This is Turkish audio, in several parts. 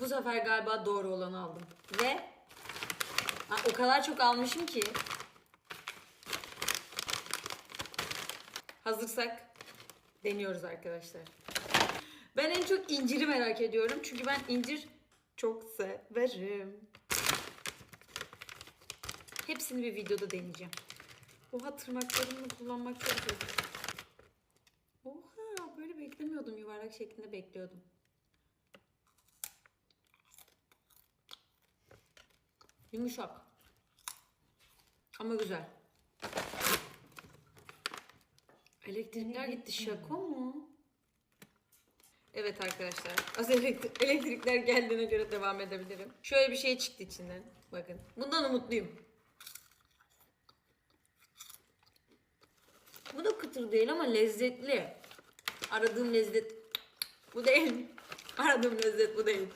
Bu sefer galiba doğru olanı aldım. Ve o kadar çok almışım ki. Hazırsak deniyoruz arkadaşlar. Ben en çok inciri merak ediyorum. Çünkü ben incir çok severim. Hepsini bir videoda deneyeceğim. Oha tırnaklarımı kullanmak çok zor. Oha böyle beklemiyordum. Yuvarlak şeklinde bekliyordum. Yumuşak. Ama güzel. Elektrikler gitti. Şaka mı? Evet arkadaşlar. Az elektri- elektrikler geldiğine göre devam edebilirim. Şöyle bir şey çıktı içinden. Bakın. Bundan umutluyum. Bu da kıtır değil ama lezzetli. Aradığım lezzet bu değil. Aradığım lezzet bu değil.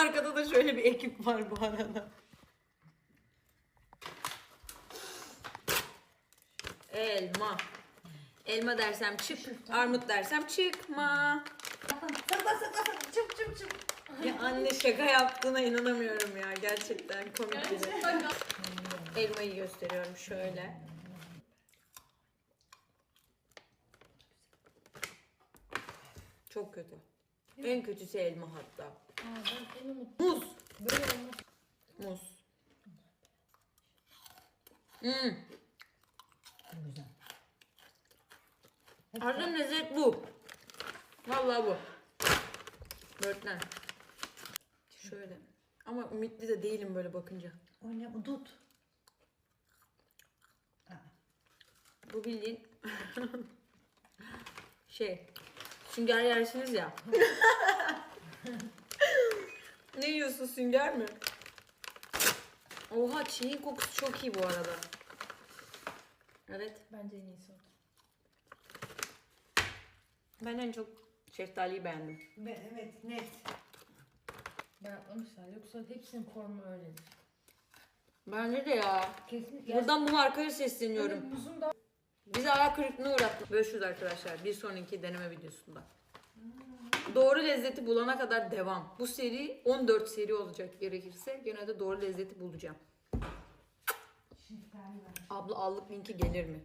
Arkada da şöyle bir ekip var bu arada. Elma. Elma dersem çık, armut dersem çıkma. Sakla sakla sakla çıp çıp çıp. Ya anne şaka yaptığına inanamıyorum ya. Gerçekten komik bir şey. Elmayı gösteriyorum şöyle. Çok kötü. En kötüsü elma hatta. Aa, ben mutlu. Muz. Böyle olmaz. Muz. Hmm. Güzel. Aradığım lezzet bu. Vallahi bu. Böğürtlen. Şöyle. Ama ümitli de değilim böyle bakınca. O ne bu dut. Bu bildiğin şey sünger yersiniz ya. ne yiyorsun sünger mi? Oha çiğin kokusu çok iyi bu arada. Evet. Bence en iyisi o. Ben en çok şeftaliyi beğendim. Evet net. Ben yapmamışlar yoksa hepsinin formu öyledir. Bence de ya. Kesin. Buradan bu markaya sesleniyorum. Evet, muzun da Bizi ayak kırıklığına uğrattı. Görüşürüz arkadaşlar. Bir sonraki deneme videosunda. Doğru lezzeti bulana kadar devam. Bu seri 14 seri olacak gerekirse. Gene de doğru lezzeti bulacağım. Abla allık linki gelir mi?